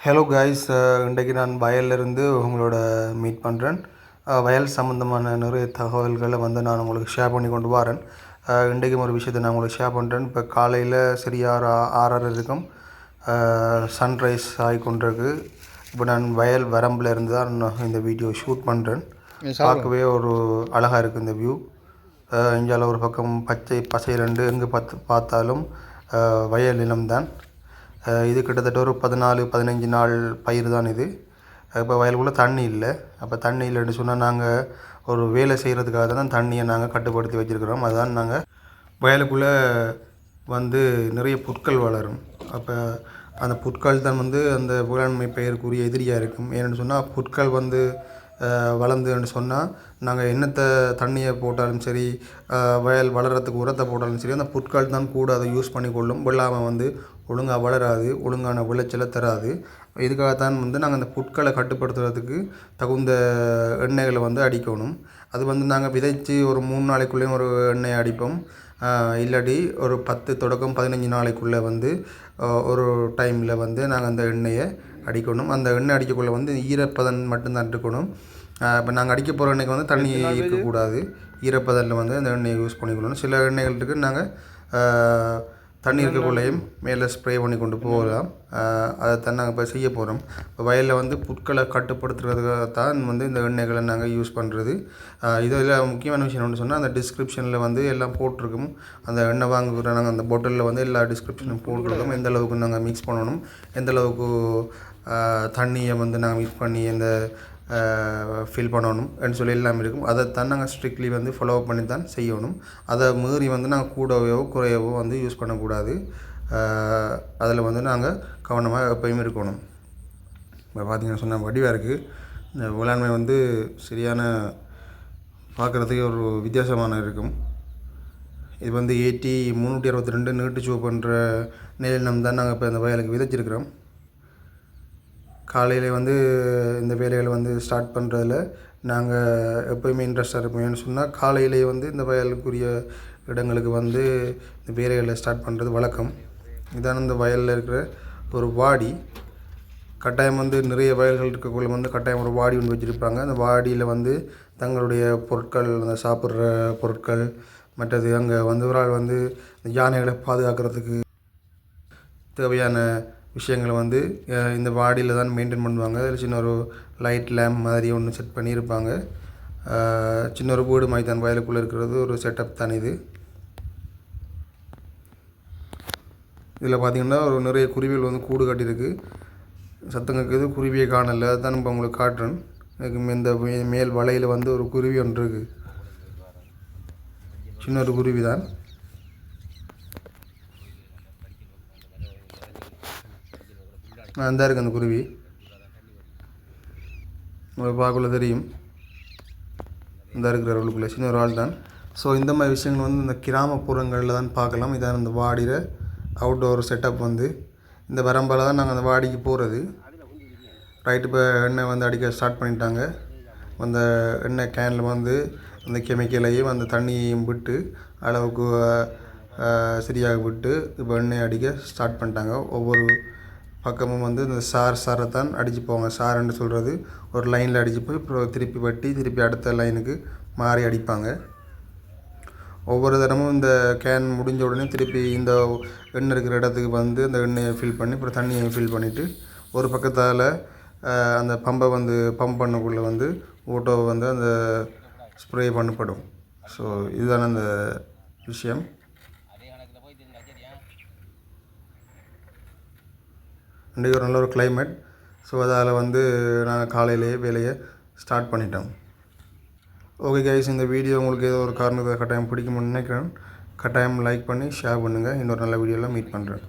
Hello guys இன்றைக்கு நான் வயல்லிருந்து உங்களோட மீட் பண்ணுறேன் வயல் சம்மந்தமான நிறைய தகவல்களை வந்து நான் உங்களுக்கு ஷேர் பண்ணி கொண்டு வரேன். இன்றைக்கும் ஒரு விஷயத்தை நான் உங்களுக்கு ஷேர் பண்ணுறேன் இப்போ காலையில் சரியாக ஆறரை இருக்கும். சன்ரைஸ் ஆகி கொண்டிருக்கு. இப்போ நான் வயல் வரம்பில் இருந்து தான் இந்த வீடியோ ஷூட் பண்ணுறேன் பார்க்கவே ஒரு அழகாக இருக்குது இந்த வியூ இந்தியாவில் ஒரு பக்கம் பச்சை பசை ரெண்டு எங்கே பார்த்து பார்த்தாலும் வயல் நிலம்தான் இது கிட்டத்தட்ட ஒரு பதினாலு பதினஞ்சு நாள் பயிர் தான் இது. இப்போ வயலுக்குள்ளே தண்ணி இல்லை. அப்போ தண்ணி இல்லைன்னு சொன்னால் நாங்கள் ஒரு வேலை செய்கிறதுக்காக தான் தண்ணியை நாங்கள் கட்டுப்படுத்தி வச்சுருக்கிறோம். அதுதான் நாங்கள் வயலுக்குள்ளே வந்து நிறைய புற்கள் வளரும். அப்போ அந்த புற்கள் தான் வந்து அந்த வேளாண்மை பெயருக்குரிய எதிரியாக இருக்கும். ஏன்னு சொன்னால் புற்கள் வந்து வளர்ந்துன்னு சொன்னால் நாங்கள் என்னத்தை தண்ணியை போட்டாலும் சரி வயல் வளர்கிறதுக்கு உரத்தை போட்டாலும் சரி அந்த புற்கள் தான் கூட அதை யூஸ் பண்ணி கொள்ளும். வெள்ளாமை வந்து ஒழுங்காக வளராது ஒழுங்கான விளைச்சலை தராது. இதுக்காகத்தான் வந்து நாங்கள் அந்த புட்களை கட்டுப்படுத்துறதுக்கு தகுந்த எண்ணெய்களை வந்து அடிக்கணும். அது வந்து நாங்கள் விதைச்சு ஒரு மூணு நாளைக்குள்ளேயும் ஒரு எண்ணெய் அடிப்போம். இல்லாட்டி ஒரு பத்து தொடக்கம் பதினஞ்சு நாளைக்குள்ளே வந்து ஒரு டைமில் வந்து நாங்கள் அந்த எண்ணெயை அடிக்கணும். அந்த எண்ணெய் அடிக்கக்குள்ளே வந்து ஈரப்பதன் மட்டும்தான் இருக்கணும். இப்போ நாங்கள் அடிக்க போகிற எண்ணெய்க்கு வந்து தண்ணி இருக்கக்கூடாது. ஈரப்பதனில் வந்து அந்த எண்ணெயை யூஸ் பண்ணிக்கணும் சில எண்ணெய்கள் இருக்குது நாங்கள் தண்ணி இருக்கக்குள்ளேயும் மேலே ஸ்ப்ரே பண்ணி கொண்டு போகலாம். அதை தான் நாங்கள் இப்போ செய்ய போகிறோம் இப்போ வயலில் வந்து புட்களை கட்டுப்படுத்துறதுக்காக தான் வந்து இந்த எண்ணெய்களை நாங்கள் யூஸ் பண்ணுறது இதில் முக்கியமான விஷயம் ஒன்று சொன்னால் அந்த டிஸ்கிரிப்ஷனில் வந்து எல்லாம் போட்டிருக்கும். அந்த எண்ணெய் வாங்குகிற நாங்கள் அந்த பாட்டிலில் வந்து எல்லா டிஸ்கிரிப்ஷனும் போட்டிருக்கோம். எந்த அளவுக்கு நாங்கள் மிக்ஸ் பண்ணணும் எந்த அளவுக்கு தண்ணியை வந்து நாங்கள் மிக்ஸ் பண்ணி அந்த ஃபில் பண்ணணும் அப்படின்னு சொல்லி எல்லாமே இருக்கும். அதைத்தான் நாங்கள் ஸ்ட்ரிக்ட்லி வந்து ஃபாலோ பண்ணி தான் செய்யணும். அதை மீறி வந்து நாங்கள் கூடவோ குறையவோ வந்து யூஸ் பண்ணக்கூடாது. அதில் வந்து நாங்கள் கவனமாக எப்போயுமே இருக்கணும். இப்போ பார்த்தீங்கன்னா சொன்னால் வடிவாக இருக்குது இந்த வேளாண்மை வந்து சரியான பார்க்குறதுக்கு ஒரு வித்தியாசமான இருக்கும். இது வந்து ஏடி முந்நூற்றி அறுபத்தி ரெண்டு நீட்டு சிவப்புன்ற நிலையினம் தான் நாங்கள் இப்போ இந்த வயலுக்கு விதைச்சிருக்கிறோம். காலையில் வந்து இந்த வேலைகளை வந்து ஸ்டார்ட் பண்ணுறதுல நாங்கள் எப்போயுமே இன்ட்ரெஸ்டாக இருப்போம். ஏன்னு சொன்னால் காலையிலேயே வந்து இந்த வயலுக்குரிய இடங்களுக்கு வந்து இந்த வேலைகளை ஸ்டார்ட் பண்ணுறது வழக்கம். இதான இந்த வயலில் இருக்கிற ஒரு வாடி. கட்டாயம் வந்து நிறைய வயல்கள் இருக்கக்குள்ள வந்து கட்டாயம் ஒரு வாடி ஒன்று வச்சுருப்பாங்க. அந்த வாடியில் வந்து தங்களுடைய பொருட்கள் அந்த சாப்பிட்ற பொருட்கள் மற்றது அங்கே வந்து ஒரு ஆள் வந்து இந்த யானைகளை பாதுகாக்கிறதுக்கு தேவையான விஷயங்களை வந்து இந்த வாடியில் தான் மெயின்டைன் பண்ணுவாங்க. அதில் சின்ன ஒரு லைட் லேம்ப் மாதிரி ஒன்று செட் பண்ணியிருப்பாங்க சின்ன ஒரு வீடு மாதிரி தான் வயலுக்குள்ளே இருக்கிறது ஒரு செட்டப் தான் இது. இதில் பார்த்திங்கன்னா ஒரு நிறைய குருவிகள் வந்து கூடு கட்டியிருக்கு. சத்தம் கேட்குது குருவியை காணலை. அதுதான் இப்போ உங்களுக்கு காட்டுறேன். எனக்கு இந்த மே- மேல் வலையில் வந்து ஒரு குருவி ஒன்று இருக்குது சின்ன ஒரு குருவி தான் அந்த இருக்கு அந்த குருவி. உங்களுக்கு பார்க்கல தெரியும். இந்த இருக்கிற உள்ளுக்குள்ளே சின்ன ஒரு ஆள் தான். ஸோ இந்த மாதிரி விஷயங்கள் வந்து இந்த கிராமப்புறங்களில் தான் பார்க்கலாம். இதான் இந்த வாடியில் அவுட்டோர் செட்டப் வந்து. இந்த வரம்பில் தான் நாங்கள் அந்த வாடிக்கு போகிறது ரைட்டு இப்போ எண்ணெய் வந்து அடிக்க ஸ்டார்ட் பண்ணிட்டாங்க. அந்த எண்ணெய் கேனில் வந்து அந்த கெமிக்கலையும் அந்த தண்ணியையும் விட்டு அளவுக்கு சரியாக விட்டு இப்போ எண்ணெய் அடிக்க ஸ்டார்ட் பண்ணிட்டாங்க. ஒவ்வொரு பக்கமும் வந்து இந்த சார் சாரை தான் அடிச்சு போவாங்க. சார்ன்னு சொல்கிறது ஒரு லைனில் அடிச்சு போய் அப்புறம் திருப்பி வட்டி திருப்பி அடுத்த லைனுக்கு மாறி அடிப்பாங்க. ஒவ்வொரு தடமும் இந்த கேன் முடிஞ்ச உடனே திருப்பி இந்த எண்ணெய் இருக்கிற இடத்துக்கு வந்து அந்த எண்ணெயை ஃபில் பண்ணி அப்புறம் தண்ணியை ஃபில் பண்ணிவிட்டு ஒரு பக்கத்தால் அந்த பம்பை வந்து பம்ப் பண்ணக்குள்ளே வந்து ஓட்டோவை வந்து அந்த ஸ்ப்ரே பண்ணப்படும். ஸோ இதுதான அந்த விஷயம். இன்றைக்கி ஒரு நல்ல ஒரு கிளைமேட் ஸோ அதால் வந்து நாங்கள் காலையிலேயே வேலையை ஸ்டார்ட் பண்ணிட்டோம் ஓகே கைஸ் இந்த வீடியோ உங்களுக்கு ஏதோ ஒரு காரணத்தை கட்டாயம் பிடிக்கும்னு நினைக்கிறேன். கட்டாயம் லைக் பண்ணி ஷேர் பண்ணுங்கள் இன்னொரு நல்ல வீடியோவில் மீட் பண்ணுறேன்